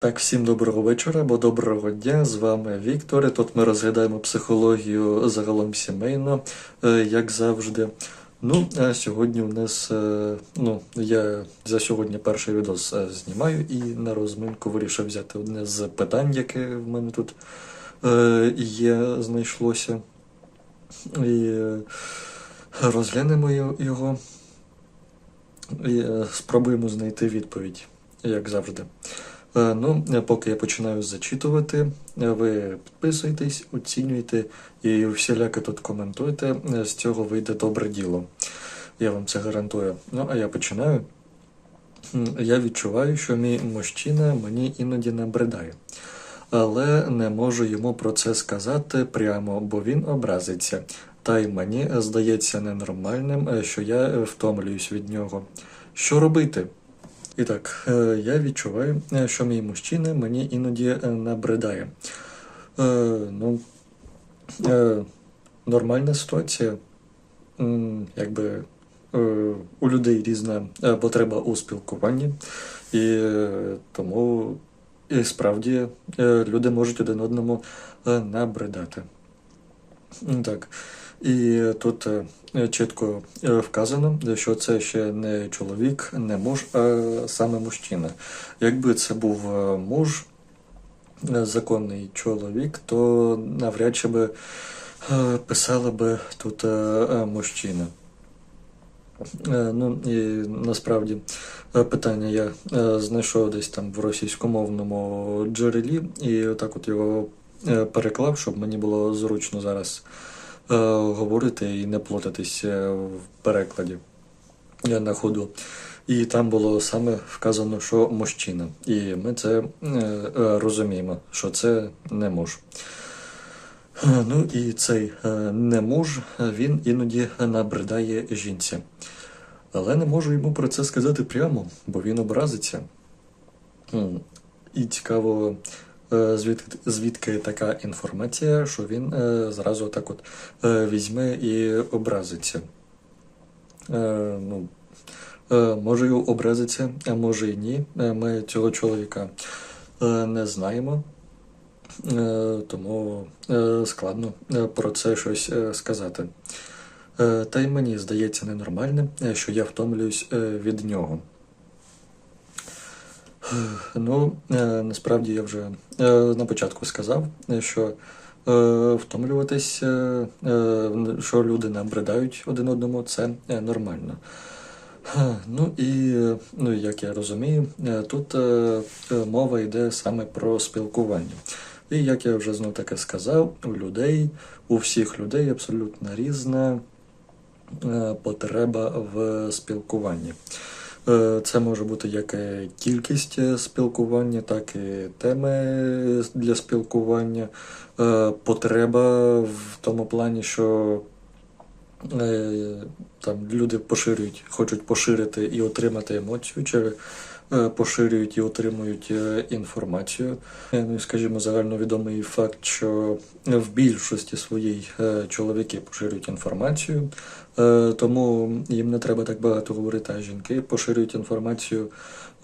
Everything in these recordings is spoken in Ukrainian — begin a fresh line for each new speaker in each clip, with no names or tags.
Так, всім доброго вечора або доброго дня. З вами Віктор. І Тут ми розглядаємо психологію загалом сімейно, е, як завжди. Ну, а сьогодні у нас, е, ну, я за сьогодні перший відос е, знімаю і на розминку вирішив взяти одне з питань, яке в мене тут є, знайшлося. І розглянемо його і спробуємо знайти відповідь, як завжди. Е, Ну, е, поки я починаю зачитувати, е, ви підписуйтесь, оцінюйте і всіляко тут коментуйте. З цього вийде добре діло. Я вам це гарантую. Ну, а я починаю. Я відчуваю, що мій мужчина мені іноді набридає. Але не можу йому про це сказати прямо, бо він образиться. Та й мені здається ненормальним, що я втомлююсь від нього. Що робити? І так, е, я відчуваю, е, що мій мужчина мені іноді е, набридає. Ну, нормальна ситуація. Якби у людей різна потреба у спілкуванні, і тому і справді люди можуть один одному набридати. Так. І тут е, чітко е, вказано, що це ще не чоловік, не муж, а саме мужчина. Якби це був е, муж, законний чоловік, то навряд чи би писала би тут мужчина. Ну і насправді питання я знайшов десь там в російськомовному джерелі, і так от його переклав, щоб мені було зручно зараз говорити і не плутатись е, в перекладі е, на ходу. І там було саме вказано, що мужчина. І ми це е, е, розуміємо, що це не муж. Е, Ну і цей е, не муж, е, він іноді набридає жінці. Але не можу йому про це сказати прямо, бо він образиться. І цікаво, е, звідки, звідки така інформація, що він е, зразу так от е, візьме і образиться. Е, Ну, е, може й образиться, а може й ні. Е, Ми цього чоловіка е, не знаємо. Е, Тому е, складно е, про це щось е, сказати. Е, Та й мені здається ненормальним, е, що я втомлююсь е, від нього. Ну, е, насправді я вже е, на початку сказав, що е, втомлюватись, що люди набридають один одному, це нормально. Ну і ну, як я розумію, тут мова йде саме про спілкування. І як я вже знов таки сказав, у людей, у всіх людей абсолютно різна потреба в спілкуванні. Е, Це може бути як кількість е, спілкування, так і теми для спілкування, е, потреба в тому плані, що е, там люди поширюють, хочуть поширити і отримати емоцію, е, поширюють і отримують е, інформацію. Е, Ну і скажімо, загальновідомий факт, що в більшості своїй е, чоловіки поширюють інформацію, е, тому їм не треба так багато говорити, а жінки поширюють інформацію,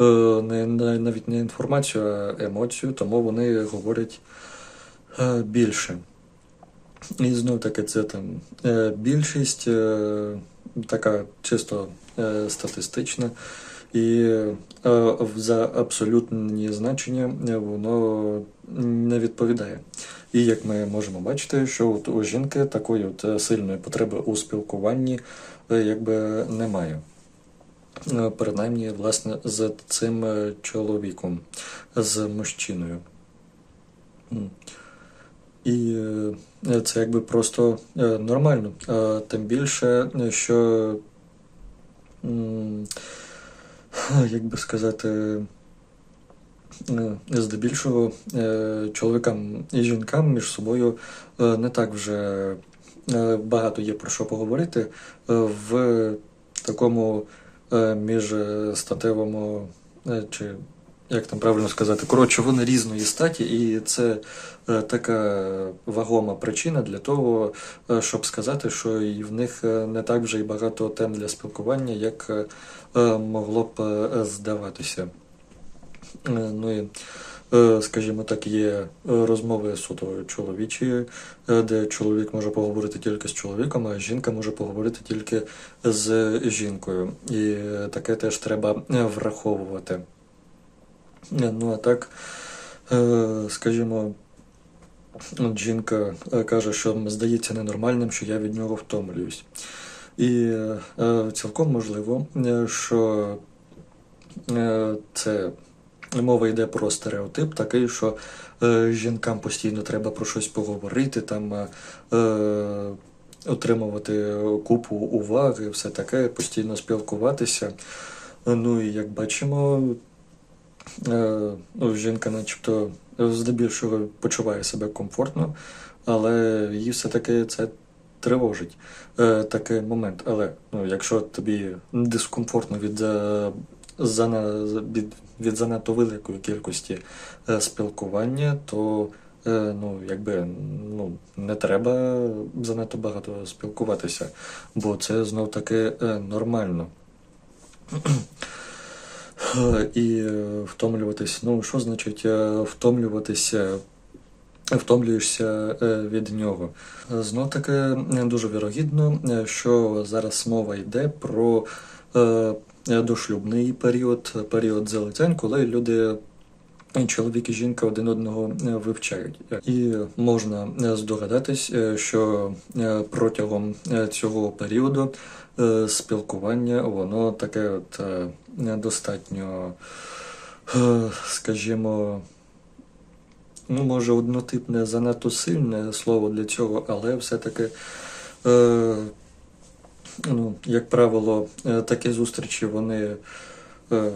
е, не, навіть не інформацію, а емоцію, тому вони говорять е, більше. І знов таки це там е, більшість е, така чисто е, статистична, і е, за абсолютні значення воно не відповідає. І як ми можемо бачити, що от у жінки такої от е, сильної потреби у спілкуванні е, якби немає. Е, Принаймні, власне, з цим чоловіком, з мужчиною. І це якби просто нормально. Тим більше, що, як би сказати, е, здебільшого е, чоловікам і жінкам між собою е, не так вже е, багато є про що поговорити в такому міжстатевому чи як там правильно сказати, коротше, вони різної статі, і це е, така вагома причина для того, е, щоб сказати, що і в них е, не так вже й багато тем для спілкування, як могло б здаватися. Ну і скажімо так, є розмови суто чоловічі, де чоловік може поговорити тільки з чоловіком, а жінка може поговорити тільки з жінкою. І таке теж треба враховувати. Ну а так, е, скажімо, жінка е, каже, що здається ненормальним, що я від нього втомлююсь. І е, цілком можливо, що це мова йде про стереотип такий, що жінкам постійно треба про щось поговорити, там отримувати купу уваги, все таке, постійно спілкуватися. Ну і як бачимо, жінка начебто здебільшого почуває себе комфортно, але її все-таки це тривожить е, такий момент. Але ну, якщо тобі дискомфортно від, е, від, від занадто великої кількості е, спілкування, то е, ну, якби, ну, не треба занадто багато спілкуватися, бо це знов таки е, нормально. І е, втомлюватись. Ну, що значить е, втомлюватися? Втомлюєшся від нього. Знов таки дуже вірогідно, е, що зараз мова йде про е, дошлюбний період, період залицянь, коли люди. Чоловік і жінка один одного е, вивчають, і можна е, здогадатись, е, що протягом цього періоду спілкування воно таке от достатньо, скажімо, ну, може, однотипне занадто сильне слово для цього, але все-таки, е, ну, як правило, такі зустрічі вони. Е,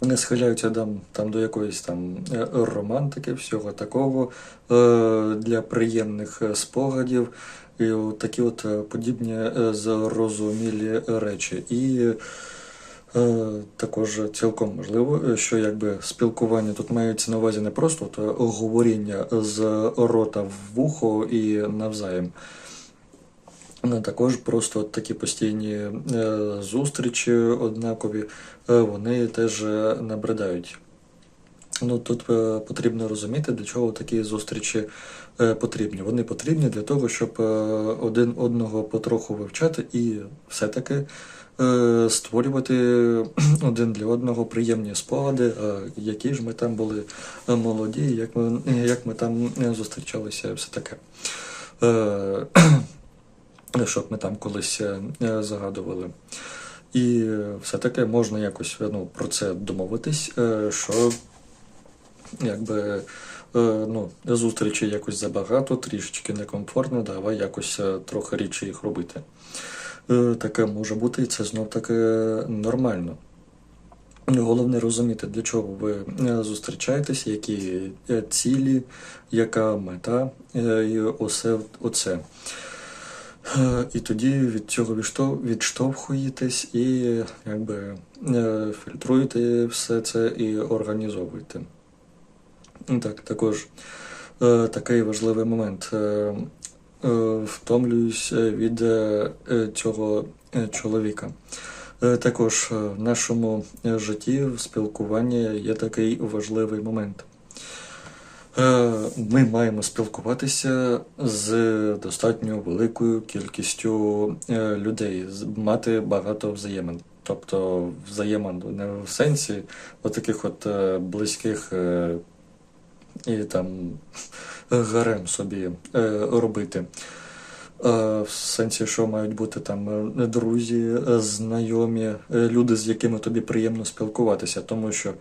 не схиляються там, там до якоїсь там е, романтики, всього такого е, для приємних е, спогадів і такі от подібні зрозумілі речі. І також цілком можливо, що якби спілкування тут мається на увазі не просто от, говоріння з рота в вухо і навзаєм. Також просто такі постійні е, зустрічі однакові, е, вони теж е, набридають. Ну, тут потрібно розуміти, для чого такі зустрічі потрібні. Вони потрібні для того, щоб один одного потроху вивчати і все-таки створювати один для одного приємні спогади, які ж ми там були молоді, як ми, як ми там зустрічалися, все таке. Е, щоб ми там колись е, е, загадували. І е, все-таки можна якось ну, про це домовитись, е, що якби е, ну, зустрічі якось забагато, трішечки некомфортно, давай якось е, трохи рідше їх робити. Е, Таке може бути, і це знов таки нормально. Головне розуміти, для чого ви е, зустрічаєтесь, які е, цілі, яка мета, е, і усе оце. Е, І тоді від цього відштовхуєтесь і якби е, фільтруєте все це і організовуєте. Так, також е, такий важливий момент. Втомлююсь від цього чоловіка. Також в нашому житті в спілкуванні є такий важливий момент. Е, Ми маємо спілкуватися з достатньо великою кількістю е, людей, мати багато взаємин. Тобто взаємин не в сенсі от таких от е, близьких і там гарем собі робити. В сенсі, що мають бути там друзі, знайомі, люди, з якими тобі приємно спілкуватися, тому що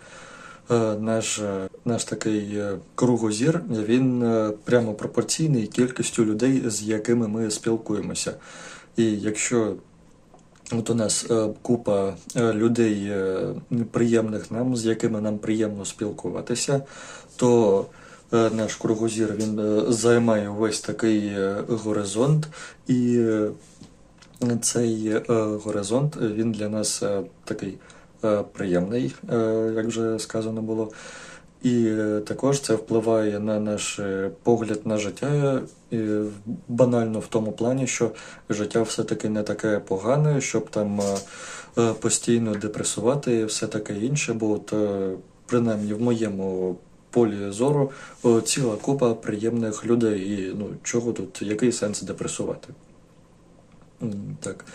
наш, е, наш такий е, кругозір він е, прямо пропорційний кількістю людей, з якими ми спілкуємося. І якщо от у нас е, купа е, людей е, приємних нам, з якими нам приємно спілкуватися, то е, наш кругозір він е, займає весь такий е, горизонт, і е, цей е, горизонт е, він для нас е, такий е, приємний, е, як вже сказано було. І е, також це впливає на наш е, погляд на життя е, банально в тому плані, що життя все-таки не таке погане, щоб там е, е, постійно депресувати і все таке інше, бо от е, принаймні в моєму полі зору, ціла купа приємних людей. І ну, чого тут, який сенс депресувати? Так.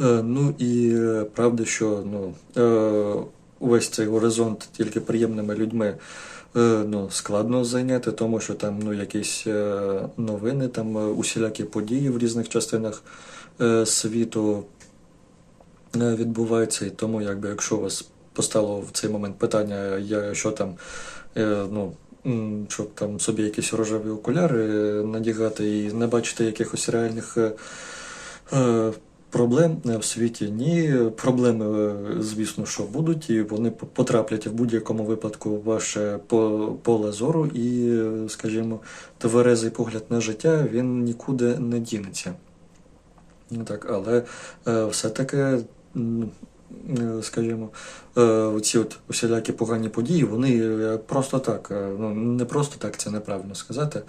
Е, ну і е, правда, що ну, е, увесь цей горизонт тільки приємними людьми ну, складно зайняти, тому що там ну, якісь новини, там усілякі події в різних частинах світу відбуваються. І тому, якби, якщо у вас постало в цей момент питання, що там, ну, щоб там собі якісь рожеві окуляри надягати і не бачити якихось реальних. Е, Проблем в світі ні. Проблеми, е, звісно, що будуть, і вони потраплять в будь-якому випадку в ваше по- поле зору, і, скажімо, тверезий погляд на життя він нікуди не дінеться. Ну Так, але е, все-таки, скажімо, ці от усілякі погані події, вони просто так, ну не просто так, це неправильно сказати.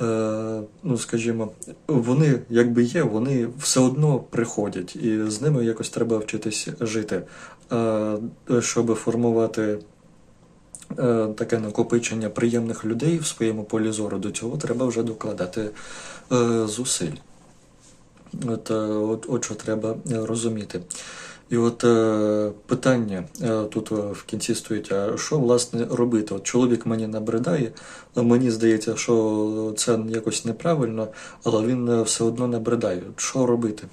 Е, ну, скажімо, вони якби є, вони все одно приходять, і з ними якось треба вчитись жити. Е, щоб формувати е, таке накопичення приємних людей в своєму полі зору, до цього треба вже докладати зусиль. От, от, от що треба розуміти. І от е, питання е, тут е, в кінці стоїть: а що власне робити? От чоловік мені набридає, а мені здається, що це якось неправильно, але він е, все одно набридає. Що робити?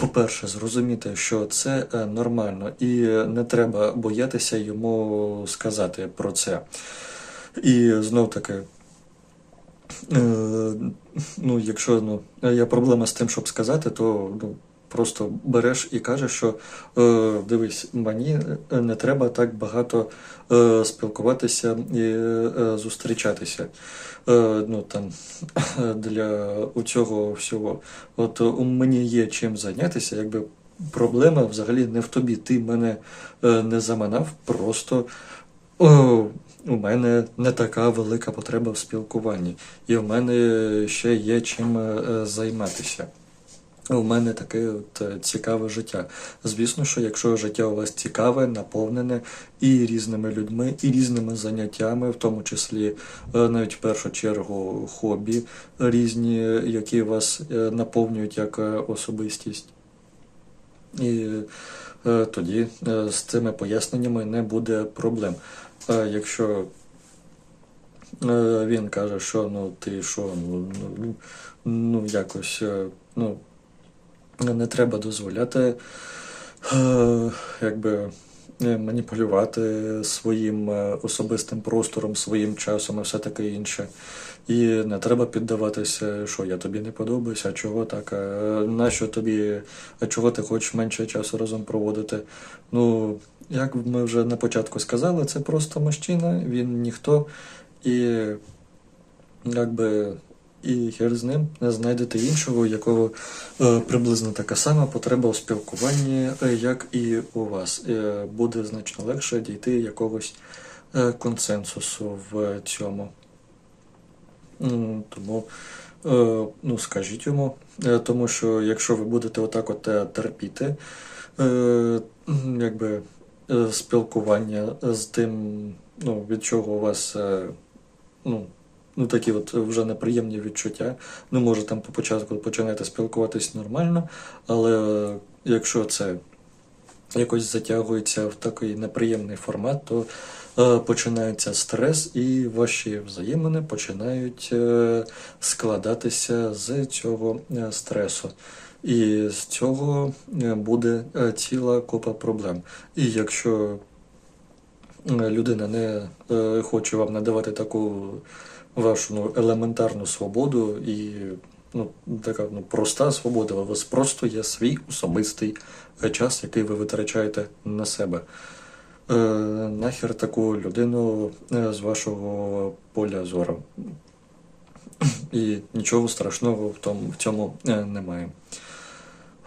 По-перше, зрозуміти, що це е, нормально, і е, не треба боятися йому сказати про це. І знов таки, Е, ну, якщо ну, є проблема з тим, щоб сказати, то ну, просто береш і кажеш, що е, дивись, мені не треба так багато е, спілкуватися і е, зустрічатися. Е, ну, там, для цього всього. От у мені є чим зайнятися, якби проблема взагалі не в тобі. Ти мене е, не заманав, просто. О, у мене не така велика потреба в спілкуванні, і в мене ще є чим е, займатися. У мене таке от е, цікаве життя. Звісно, що якщо життя у вас цікаве, наповнене і різними людьми, і різними заняттями, в тому числі е, навіть в першу чергу хобі різні, які вас е, наповнюють як особистість. І тоді з цими поясненнями не буде проблем. Якщо він каже, що ну ти що, ну, ну, ну якось ну, не треба дозволяти е, якби е, маніпулювати своїм е, особистим простором, своїм часом і все таке інше. І не треба піддаватися, що я тобі не подобаюся, а чого так, а нащо тобі, а чого ти хочеш менше часу разом проводити. Ну, як ми вже на початку сказали, це просто мужчина, він ніхто, і якби і хер з ним не знайдете іншого, у якого е, приблизно така сама потреба у спілкуванні, е, як і у вас. Е, буде значно легше дійти якогось е, консенсусу в цьому. Тому е, ну, скажіть йому, Е, тому що якщо ви будете отак от е, терпіти, е, якби е, спілкування з тим, ну, від чого у вас е, ну, ну, такі от вже неприємні відчуття. Ну, може, там по початку починаєте спілкуватись нормально, але е, якщо це якось затягується в такий неприємний формат, то е, починається стрес, і ваші взаємини починають е, складатися з цього е, стресу. І з цього е, буде е, ціла купа проблем. І якщо е, людина не е, хоче вам надавати таку вашу ну, елементарну свободу і ну, така ну, проста свобода, у вас просто є свій особистий час, який ви витрачаєте на себе. Е, нахер таку людину е, з вашого поля зору. І нічого страшного в, тому, в цьому е, немає.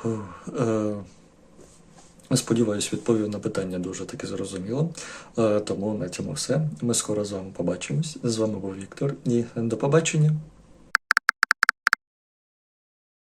Фух, е, Сподіваюсь, відповів на питання дуже таки зрозуміло. Е, Тому на цьому все. Ми скоро з вами побачимось. З вами був Віктор і до побачення.